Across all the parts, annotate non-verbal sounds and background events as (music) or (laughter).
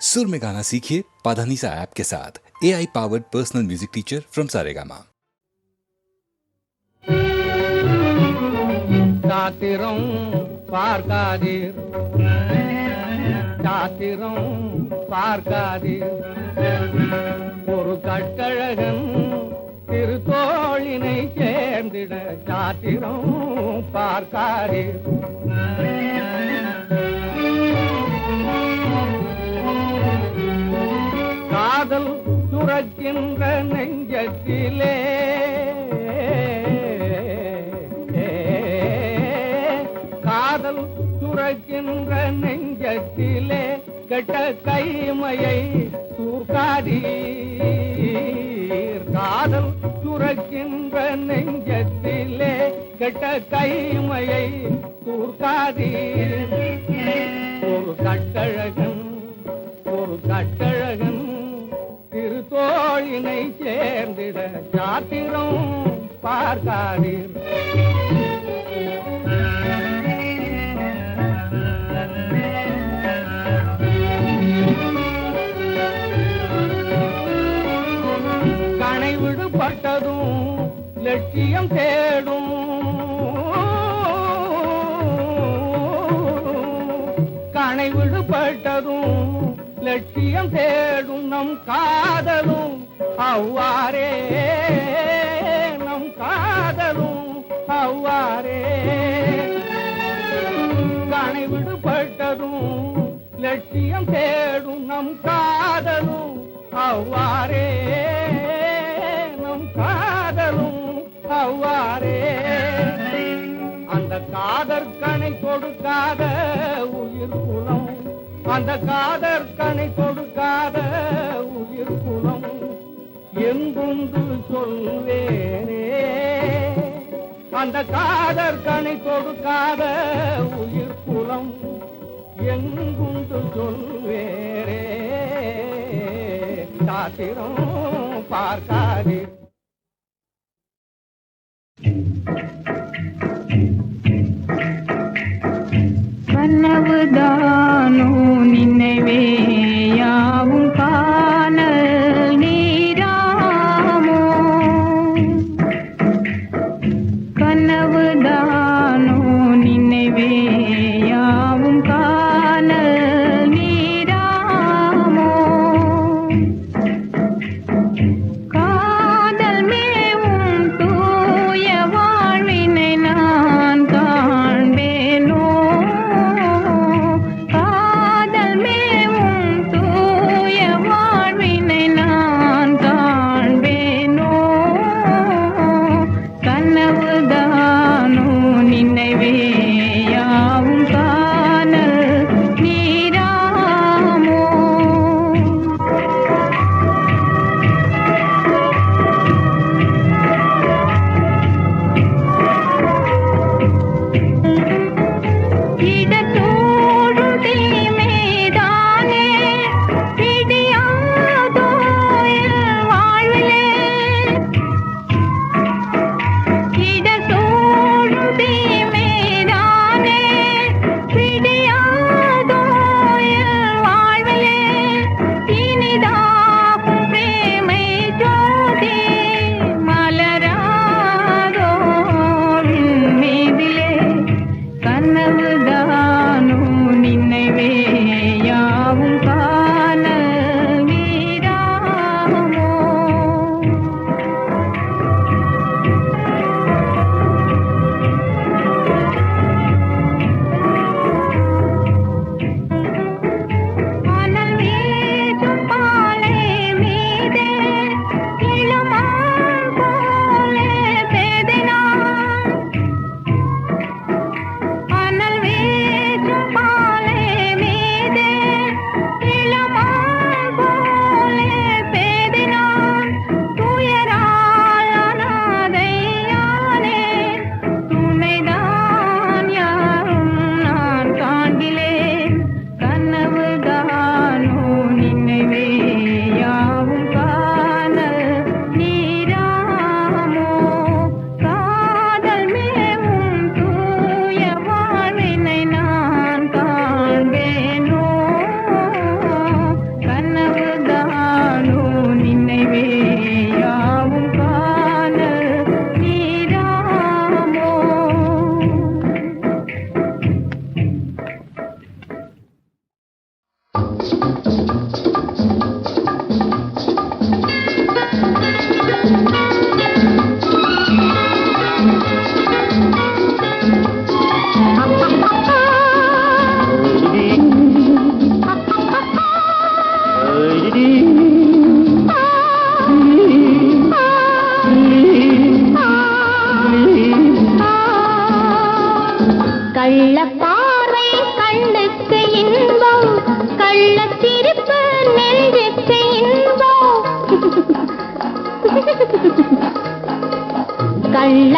सुर में गाना सीखिए पाधानीसा ऐप के साथ A I powered personal music teacher from Saregama சாத்திரம் பார்க்காதீர் சாத்திரம் பார்க்காதீர் ஒரு கட்டழகன் திருத்தோழினை சேர்ந்திட சாத்திரம் பார்க்காதீர் காதல் சுரக்கின்ற நெஞ்சத்திலே. காதல் சுரக்கின்ற நெஞ்சத்திலே கெட்ட கைமையை தூக்காதீர் காதல் சுரக்கின்ற நெஞ்சத்திலே கெட்ட கைமையை தூக்காதீர் ஒரு கட்டழகன் ஒரு கட்டழ திருத்தோழினை சேர்ந்திட சாத்திரம் பார்க்காதீர். கனைவிடுபட்டதும் லட்சியம் தேடும். கனைவிடுபட்டதும் லட்சியம் தேடும் நம் காதலும். அவ்வாறே நம் காதலும் அவ்வாறே. கணை விடுபட்டதும் லட்சியம் தேடும் நம் காதலும் அவ்வாறே. நம் காதலும் அவ்வாறே. அந்த காதற்கனை கொடுக்காத உயிர் குலம் அந்த காதற்கனை கொடுக்காத உயிர் குலம் எங்குண்டு சொல்வேனே. அந்த காதர் கணை கொடுக்காத உயிர் குலம் எங்குண்டு சொல்வேரே சாத்திரம் பார்க்காதே. கனவுதானோ நினைவே யாவும்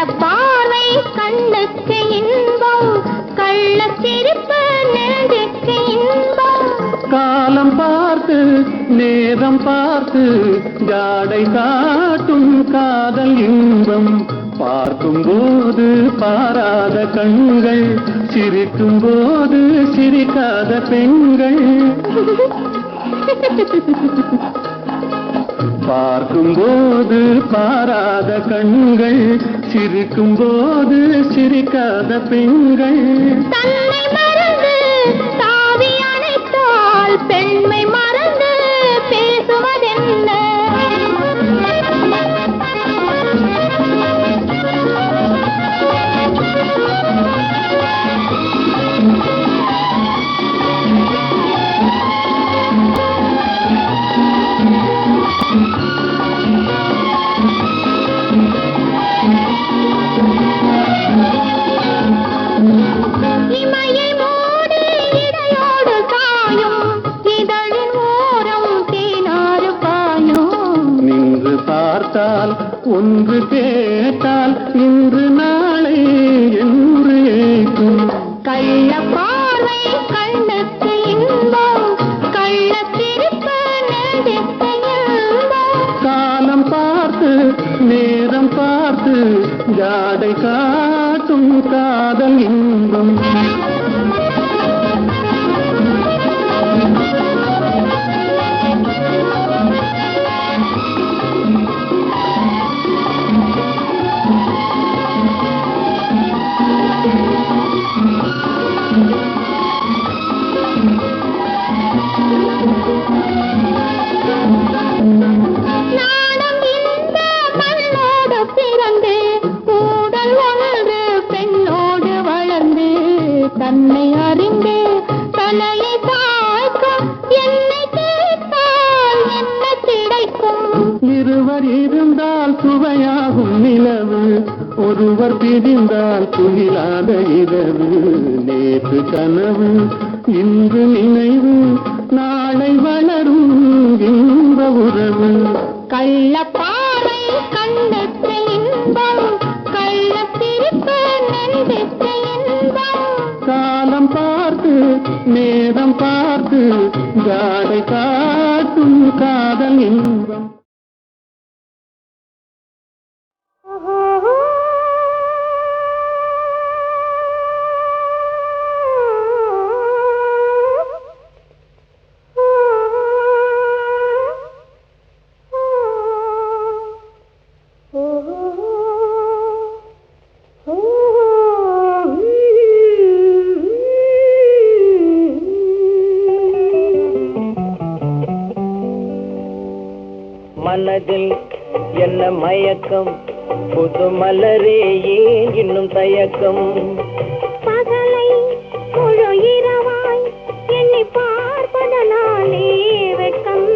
பார்வை கண்ணுக்கு இன்பம் கள்ள சிரிப்பு நெஞ்சுக்கு இன்பம். காலம் பார்த்து நேரம் பார்த்து ஜாடை காட்டும் காதல் இன்பம். பார்க்கும் போது பாராத கண்கள் சிரிக்கும் போது சிரிக்காத பெண்கள். (laughs) பார்க்கும் போது பாராத கண்கள் சிரிக்கும் போது சிரிக்காத பெண்கள். ஜாடை காட்டும் காதல் இன்பம். ஒருவர் பிரிந்தால் துயிலாத இரவு. நேற்று கனவு இன்று நினைவு. நாளை வளரும் இன்ப உறவு. கள்ள பாறை கண்ணுக்கு இன்பம். காலம் பார்த்து நேரம் பார்த்து ஜாடை காட்டும் காதல் இன்பம். மனதில் என்ன மயக்கம்? புது மலரே ஏன் இன்னும் தயக்கம்? பகலை முழு இரவாய் எண்ணி பார்ப்பதனாலே வெட்கம்.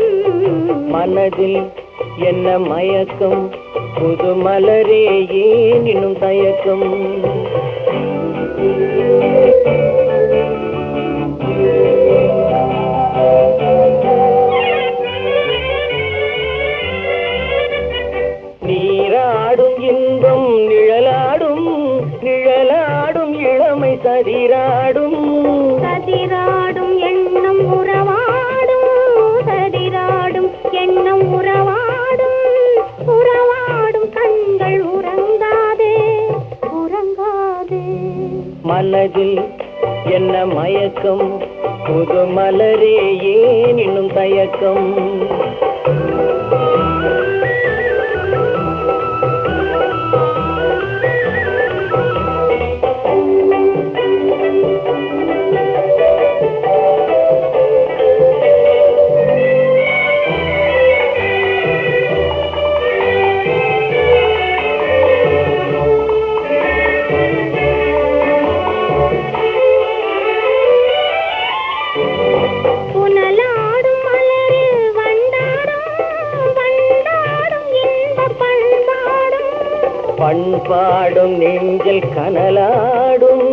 மனதில் என்ன மயக்கம்? புது மலரே ஏன் இன்னும் தயக்கம்? மனதில் என்ன மயக்கம்? புது மலரே ஏன் இன்னும் தயக்கம்? பண்பாடும் நெஞ்சில் கனலாடும்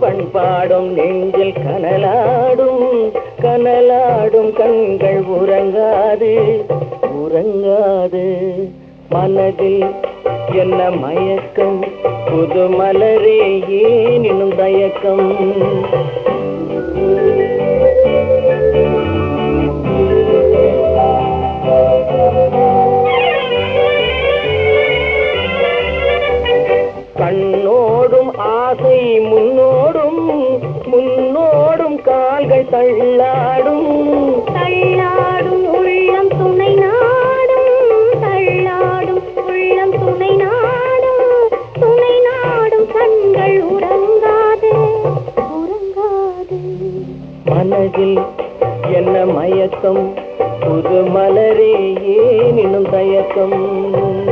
பண்பாடும் நெஞ்சில் கனலாடும் கனலாடும் கண்கள் உறங்காது உறங்காது. மனதில் என்ன மயக்கம்? புது மலரே ஏனினும் தயக்கம்? நாள்கள் தள்ளாடும். தள்ளாடும் உள்ளம் துணை நாடும். தள்ளாடும் உள்ளம் துணை நாடும். துணை நாடும் கண்கள் உறங்காது உறங்காது. மனதில் என்ன மயக்கம்? புது மலரே ஏனினும் தயக்கம்.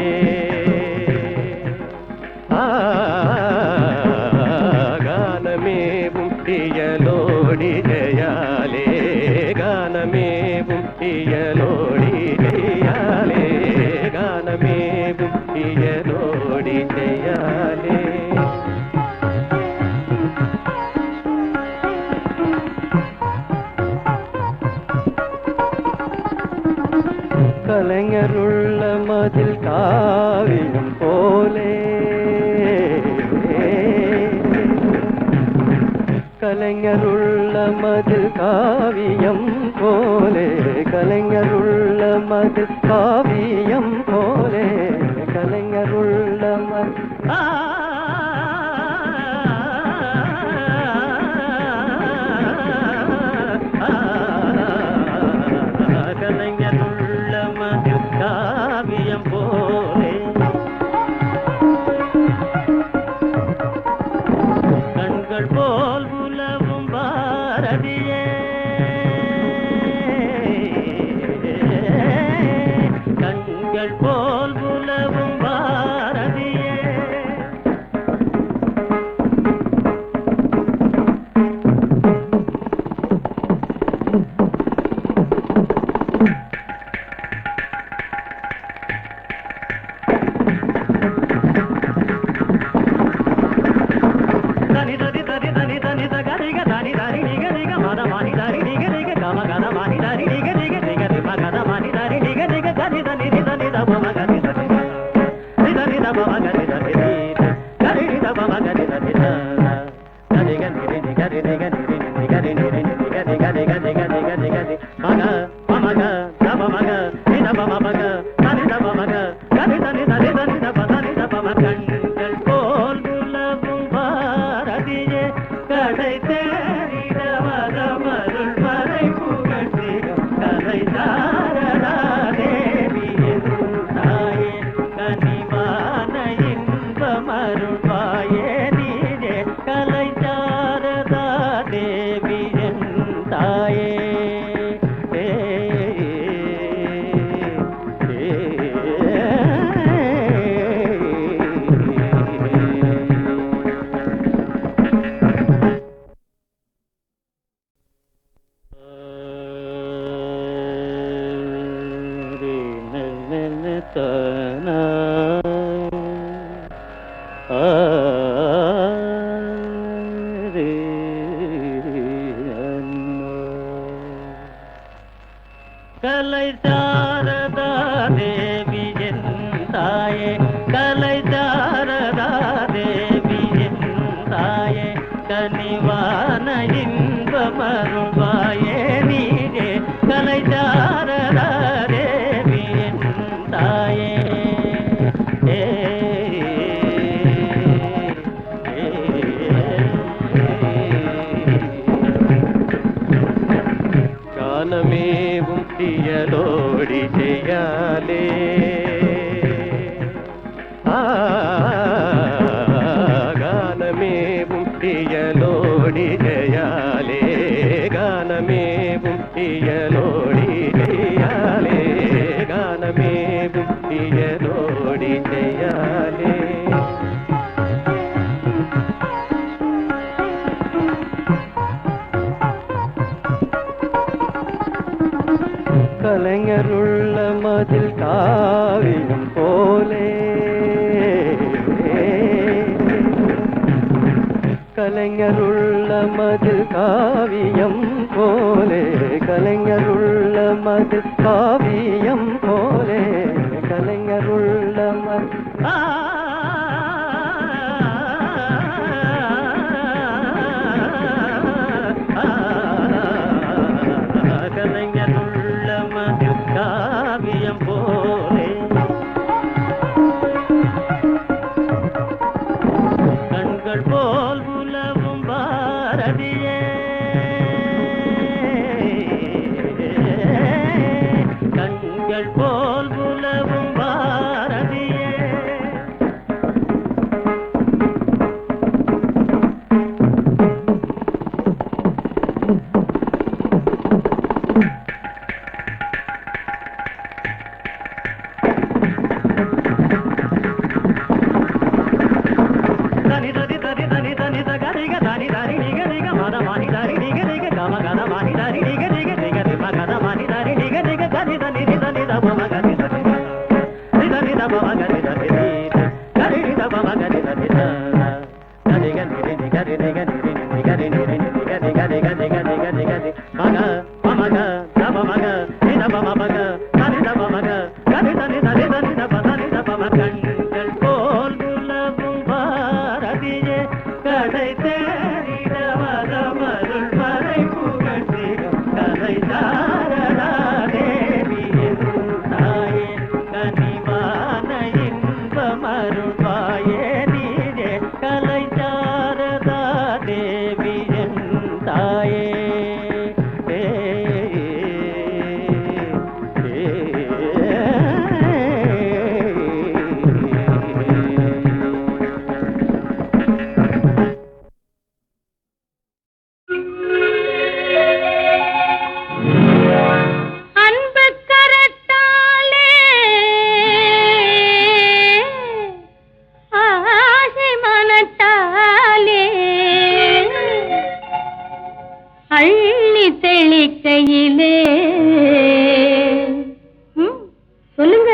Yeah. கலைஞருள்ள மதில் காவியம் போலே கலைஞருள்ள மதில் காவியம் போலே கலைஞருள்ள மதில் కనివా கலைஞருள்ள மதில் காவியம் போலே. கலைஞருள்ள மதில் காவியம் போலே. கலைஞருள்ள மதில் காவியம் போலே. கலைஞருள்ள மதில் காவியம் போலே. கண்கள் போல் உலவும் பாரதியே. கண்கள் போல் உலவும் பாரதி தெளிக்கையிலே. சொல்லுங்க.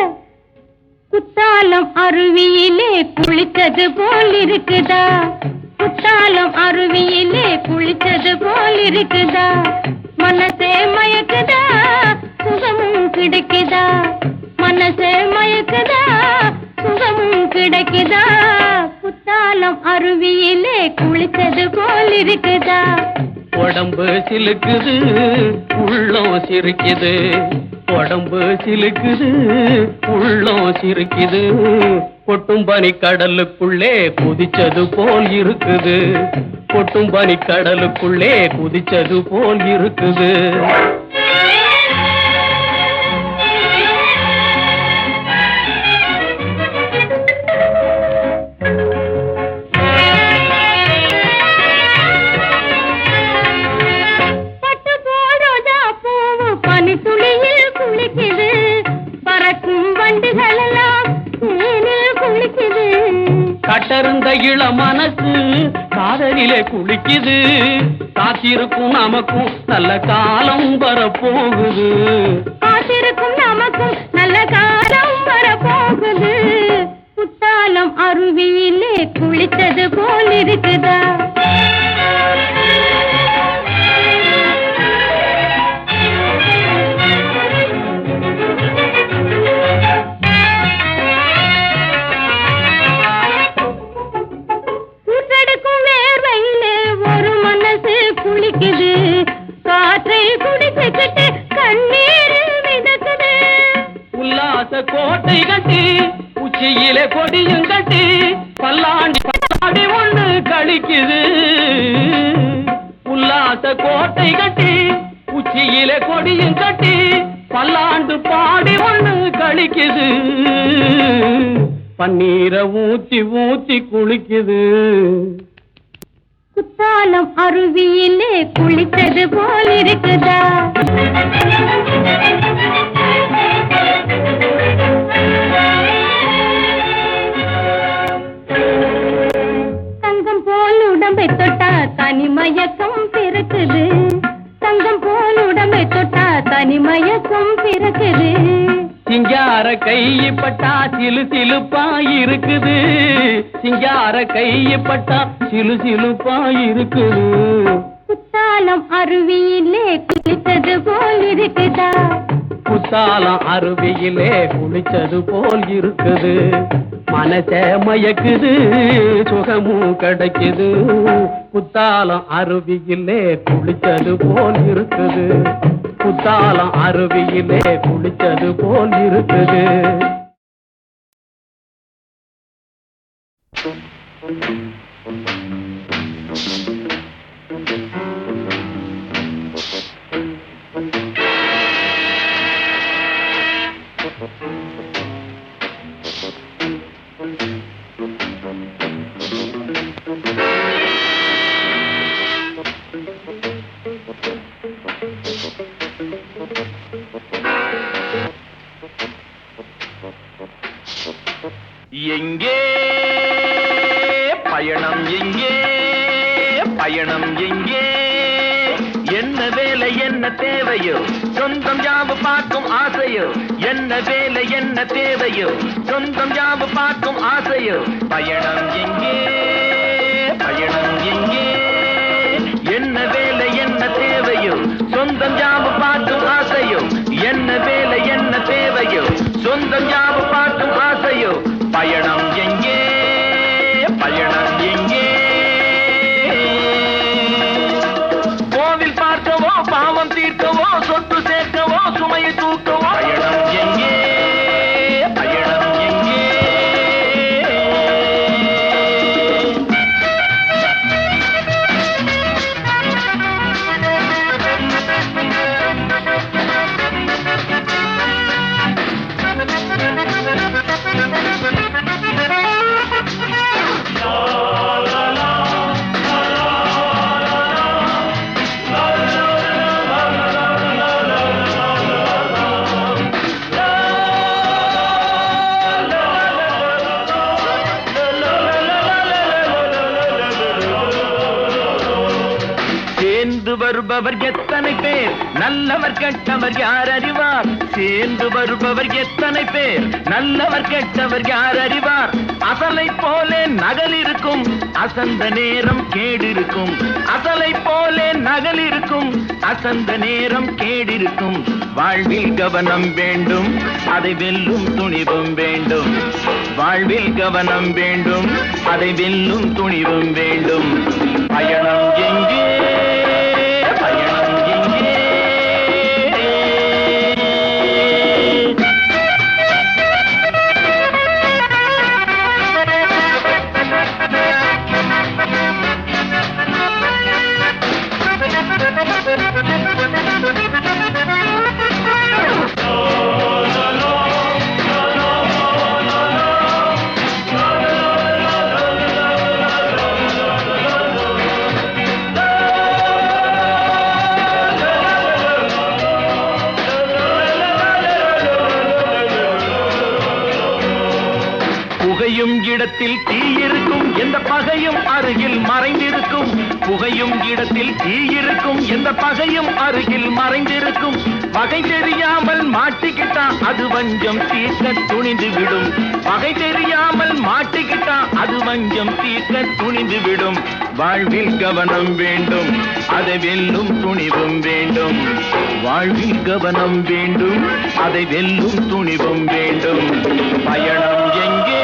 குத்தாலம் அருவியிலே குளித்தது போல் இருக்குதா? குத்தாலம் அருவியிலே குளித்தது போல் இருக்குதா? மனசே மயக்குதா? சுகமும் கிடைக்குதா? மனசே மயக்குதா? சுகமும் கிடைக்குதா? குத்தாலம் அருவியிலே குளித்தது போல் இருக்குதா? உடம்பு சிலுக்குது உள்ளம் சிரிக்குது. உடம்பு சிலுக்குது உள்ளம் சிரிக்குது. கொட்டும் பனி கடலுக்குள்ளே குதிச்சது போல் இருக்குது. கொட்டும் பனி கடலுக்குள்ளே குதிச்சது போல் இருக்குது. இது காத்திருக்கும் நமக்கும் நல்ல காலம் வரப்போகுது. காத்திருக்கும் நமக்கும் நல்ல காலம் வரப்போகுது. ஊத்தி ஊத்தி குளிக்குது. குத்தாலம் அருவியிலே குளித்தது போல் இருக்குதா? தங்கம் போல் உடம்பை தொட்டா தனி மயக்கம் பிறக்குது. தங்கம் போல் உடம்பை தொட்டா தனி மயக்கம் பிறக்குது. சிங்கார கைப்பட்டா சிலு சிலுப்பா இருக்குது. சிங்கார கைப்பட்டா சிலு சிலுப்பா இருக்குது. குத்தாலம் அருவியிலே குளித்தது போல் இருக்குதா? குத்தாலம் அருவியிலே குளிச்சது போல் இருக்குது. மனச மயக்குது சுகமும் கிடைக்குது. குத்தாலம் அருவியிலே குளிச்சது போல் இருக்குது. குத்தாலம் அருவியிலே குளிச்சது போல் இருக்குது. எங்கே தேவையோ? சொந்தம் யாவு பார்க்கும் ஆசையோ? என்ன வேலை என்ன தேவையோ? சொந்தம் யாவு பார்க்கும் ஆசையோ? பயணம் எங்கே? பயணம் எங்கே? என்ன வேலை என்ன தேவையோ? சொந்தம் யாவு பார்க்கும் ஆசையோ? என்ன வேலை என்ன தேவையோ? சொந்தம் யாவு பார்க்கும் ஆசையோ? வருபவர் எத்தனை பேர்? நல்லவர் கெட்டவர் யார் அறிவார்? சேர்ந்து வருபவர் எத்தனை பேர்? நல்லவர் கெட்டவர் யார் அறிவார்? அசலை போலே நகல் இருக்கும். அசந்த நேரம் கேடிருக்கும் அசலை போலே நகல் இருக்கும். அசந்த நேரம் கேடிருக்கும் வாழ்வில் கவனம் வேண்டும். அதை வெல்லும் துணிவும் வேண்டும். வாழ்வில் கவனம் வேண்டும். அதை வெல்லும் துணிவும் வேண்டும். பயணம் எங்கே? இருக்கும் பகையும் அருகில் மறைந்திருக்கும். பகை தெரியாமல் மாட்டிக்கிட்டா அது வஞ்சம் தீர்க்க துணிந்து விடும் பகை தெரியாமல் மாட்டிக்கிட்டா அது வஞ்சம் தீர்க்க துணிந்து விடும் வாழ்வில் கவனம் வேண்டும் அதை வெல்லும் துணிவும் வேண்டும். வாழ்வில் கவனம் வேண்டும் அதை வெல்லும் துணிவும் வேண்டும். பயணம் எங்கே?